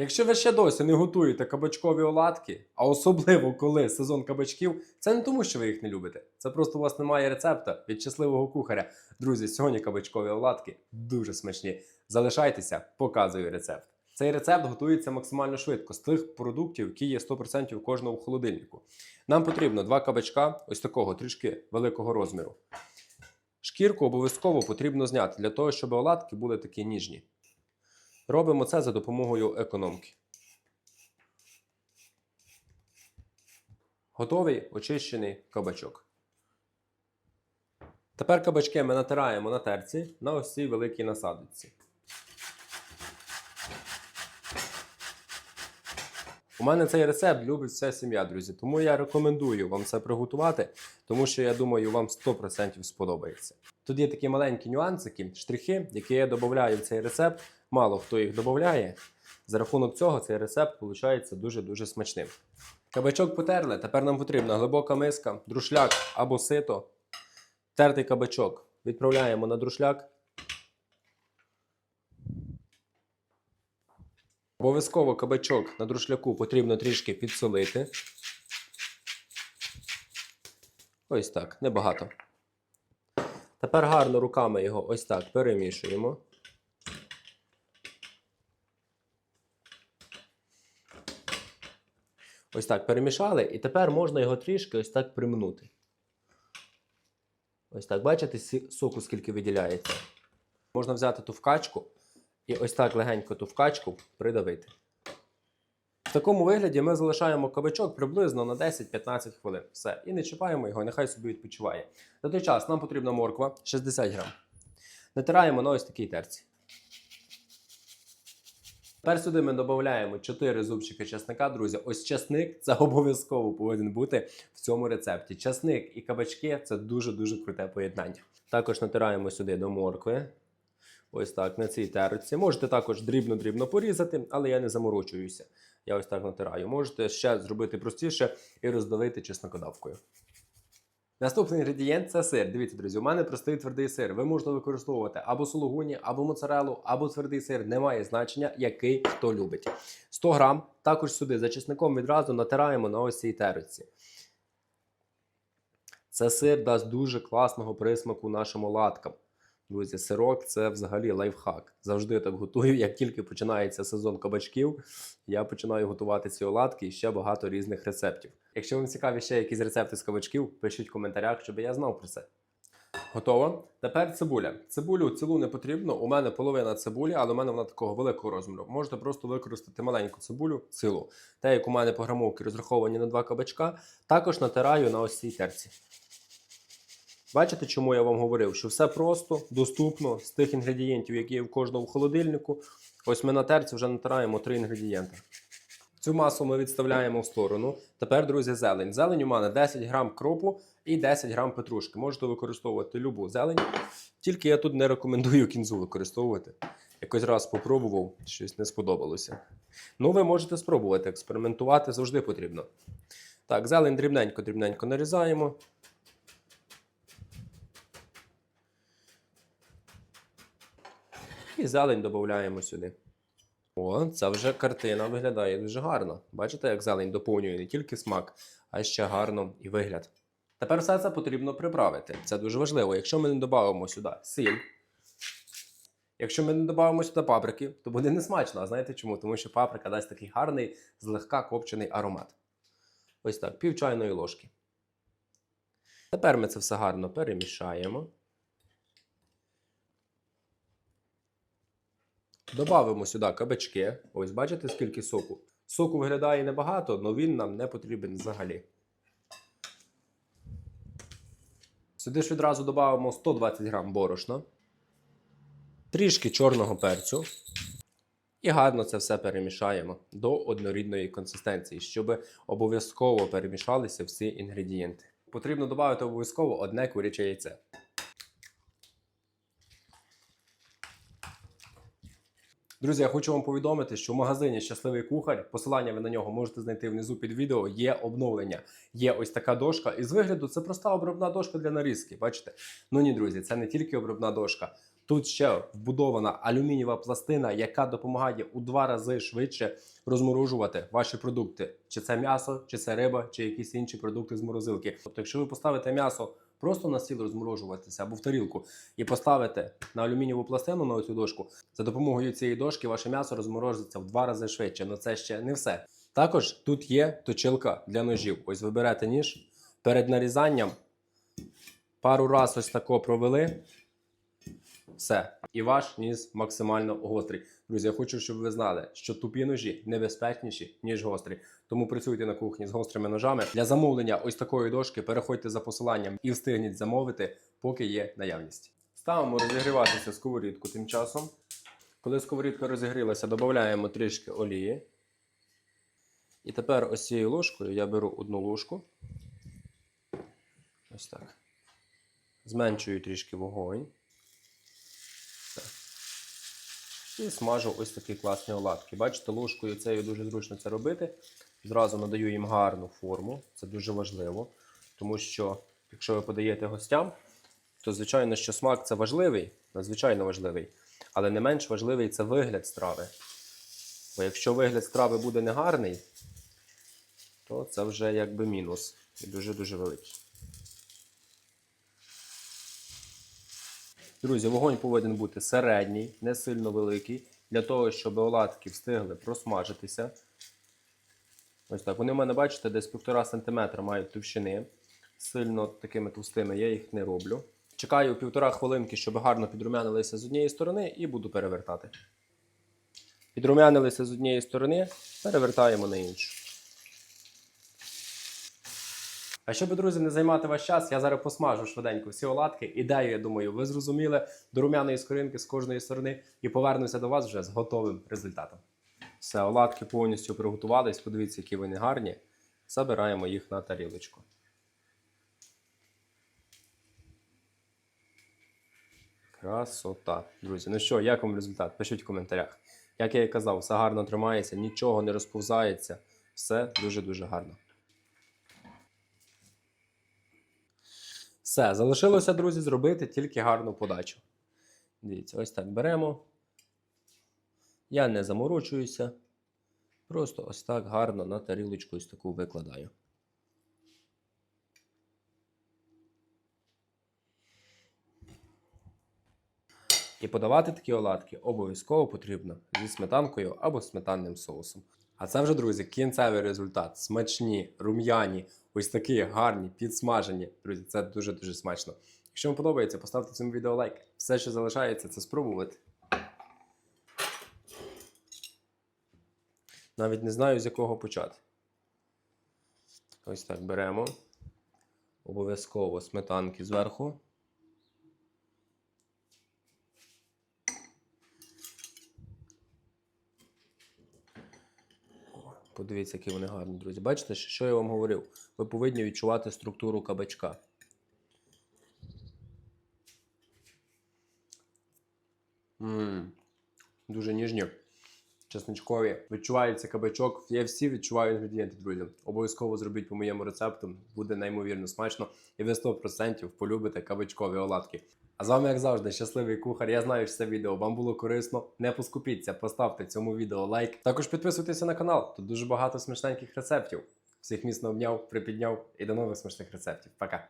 Якщо ви ще досі не готуєте кабачкові оладки, а особливо коли сезон кабачків, це не тому, що ви їх не любите. Це просто у вас немає рецепта від щасливого кухаря. Друзі, сьогодні кабачкові оладки дуже смачні. Залишайтеся, показую рецепт. Цей рецепт готується максимально швидко з тих продуктів, які є 100% у кожному в холодильнику. Нам потрібно два кабачка, ось такого трішки великого розміру. Шкірку обов'язково потрібно зняти для того, щоб оладки були такі ніжні. Робимо це за допомогою економки. Готовий очищений кабачок. Тепер кабачки ми натираємо на терці на ось цій великій насадці. У мене цей рецепт любить вся сім'я, друзі. Тому я рекомендую вам це приготувати, тому що я думаю, вам 100% сподобається. Тут є такі маленькі нюансики, штрихи, які я додаю в цей рецепт. Мало хто їх додає. За рахунок цього цей рецепт виходить дуже-дуже смачним. Кабачок потерли. Тепер нам потрібна глибока миска, друшляк або сито. Тертий кабачок відправляємо на друшляк. Обов'язково кабачок на друшляку потрібно трішки підсолити. Ось так, небагато. Тепер гарно руками його ось так перемішуємо. Ось так перемішали, і тепер можна його трішки ось так примнути. Ось так, бачите, соку скільки виділяється. Можна взяти ту вкачку і ось так легенько ту вкачку придавити. В такому вигляді ми залишаємо кабачок приблизно на 10-15 хвилин. Все. І не чіпаємо його, нехай собі відпочиває. За той час нам потрібна морква 60 грам. Натираємо на ось такій терці. Тепер сюди ми додаємо 4 зубчики чесника, друзі. Ось чесник це обов'язково повинен бути в цьому рецепті. Чесник і кабачки це дуже-дуже круте поєднання. Також натираємо сюди до моркви. Ось так, на цій терці. Можете також дрібно-дрібно порізати, але я не заморочуюся. Я ось так натираю. Можете ще зробити простіше і роздавити чеснокодавкою. Наступний інгредієнт це сир. Дивіться, друзі, у мене простий твердий сир. Ви можете використовувати або сулугуні, або моцарелу, або твердий сир. Немає значення, який хто любить. 100 грам. Також сюди за чесником відразу натираємо на ось цій терці. Це сир дасть дуже класного присмаку нашим оладкам. Друзі, сирок це взагалі лайфхак. Завжди так готую. Як тільки починається сезон кабачків, я починаю готувати ці оладки і ще багато різних рецептів. Якщо вам цікаві ще якісь рецепти з кабачків, пишіть в коментарях, щоб я знав про це. Готово. Тепер цибуля. Цибулю цілу не потрібно. У мене половина цибулі, але у мене вона такого великого розміру. Можете просто використати маленьку цибулю цілу. Те, як у мене пограмовки розраховані на два кабачка, також натираю на ось цій терці. Бачите, чому я вам говорив, що все просто, доступно з тих інгредієнтів, які є в кожному холодильнику. Ось ми на терці вже натираємо три інгредієнти. Цю масу ми відставляємо в сторону. Тепер, друзі, зелень. Зелень у мене 10 грам кропу і 10 грам петрушки. Можете використовувати любу зелень. Тільки я тут не рекомендую кінзу використовувати. Якось раз спробував, щось не сподобалося. Ну, ви можете спробувати, експериментувати завжди потрібно. Так, зелень дрібненько-дрібненько нарізаємо. І зелень додаємо сюди. О, це вже картина виглядає дуже гарно. Бачите, як зелень доповнює не тільки смак, а ще гарно і вигляд. Тепер все це потрібно приправити. Це дуже важливо. Якщо ми не додамо сюди сіль, якщо ми не додамо сюди паприки, то буде не смачно. А знаєте чому? Тому що паприка дасть такий гарний, злегка копчений аромат. Ось так, пів чайної ложки. Тепер ми це все гарно перемішаємо. Добавимо сюди кабачки. Ось бачите, скільки соку. Соку виглядає небагато, але він нам не потрібен взагалі. Сюди ж відразу додамо 120 грам борошна, трішки чорного перцю. І гарно це все перемішаємо до однорідної консистенції, щоб обов'язково перемішалися всі інгредієнти. Потрібно додати обов'язково одне куряче яйце. Друзі, я хочу вам повідомити, що в магазині Щасливий кухар, посилання ви на нього можете знайти внизу під відео. Є обновлення. Є ось така дошка. І з вигляду це проста обробна дошка для нарізки. Бачите? Ну ні, друзі, це не тільки обробна дошка. Тут ще вбудована алюмінієва пластина, яка допомагає у два рази швидше розморожувати ваші продукти. Чи це м'ясо, чи це риба, чи якісь інші продукти з морозилки. Тобто, якщо ви поставите м'ясо просто на стіл розморожуватися або в тарілку і поставите на алюмінієву пластину на цю дошку, за допомогою цієї дошки ваше м'ясо розморозиться в два рази швидше. Але це ще не все. Також тут є точилка для ножів. Ось ви берете ніж перед нарізанням. Пару раз ось тако провели. Все. І ваш ніж максимально гострий. Друзі, я хочу, щоб ви знали, що тупі ножі небезпечніші, ніж гострі. Тому працюйте на кухні з гострими ножами. Для замовлення ось такої дошки переходьте за посиланням і встигніть замовити, поки є наявність. Ставимо розігріватися сковорідку тим часом. Коли сковорідка розігрілася, додаємо трішки олії. І тепер ось цією ложкою я беру одну ложку. Ось так. Зменшую трішки вогонь. Так. І смажу ось такі класні оладки. Бачите, ложкою цією дуже зручно це робити. Зразу надаю їм гарну форму. Це дуже важливо. Тому що, якщо ви подаєте гостям, то звичайно, що смак це важливий, надзвичайно важливий. Але не менш важливий це вигляд страви. Бо якщо вигляд страви буде негарний, то це вже якби мінус. І дуже-дуже великий. Друзі, вогонь повинен бути середній, не сильно великий, для того, щоб оладки встигли просмажитися. Ось так. Вони в мене, бачите, десь 1,5 см мають товщини. Сильно такими товстими я їх не роблю. Чекаю півтора хвилинки, щоб гарно підрумянилися з однієї сторони, і буду перевертати. Підрумянилися з однієї сторони, перевертаємо на іншу. А щоб, друзі, не займати ваш час, я зараз посмажу швиденько всі оладки. Ідею, я думаю, ви зрозуміли до румяної скоринки з кожної сторони і повернуся до вас вже з готовим результатом. Все, оладки повністю приготувались. Подивіться, які вони гарні. Забираємо їх на тарілочку. Красота. Друзі, ну що, як вам результат? Пишіть в коментарях. Як я і казав, все гарно тримається, нічого не розповзається. Все дуже-дуже гарно. Все, залишилося, друзі, зробити тільки гарну подачу. Дивіться, ось так беремо. Я не заморочуюся. Просто ось так гарно на тарілочку ось таку викладаю. І подавати такі оладки обов'язково потрібно зі сметанкою або сметанним соусом. А це вже, друзі, кінцевий результат. Смачні, рум'яні, ось такі гарні, підсмажені. Друзі, це дуже-дуже смачно. Якщо вам подобається, поставте цьому відео лайк. Все, що залишається, це спробувати. Навіть не знаю, з якого почати. Ось так беремо. Обов'язково сметанки зверху. Подивіться, які вони гарні, друзі. Бачите, що я вам говорив? Ви повинні відчувати структуру кабачка. Ммм, дуже ніжні. Чесничкові. Відчувається кабачок. Я всі відчуваю інгредієнти, друзі. Обов'язково зробіть по моєму рецепту. Буде неймовірно смачно. І ви 100% полюбите кабачкові оладки. А з вами, як завжди, щасливий кухар. Я знаю, що це відео вам було корисно. Не поскупіться, поставте цьому відео лайк. Також підписуйтеся на канал. Тут дуже багато смачненьких рецептів. Всіх міцно обняв, припідняв і до нових смачних рецептів. Пока!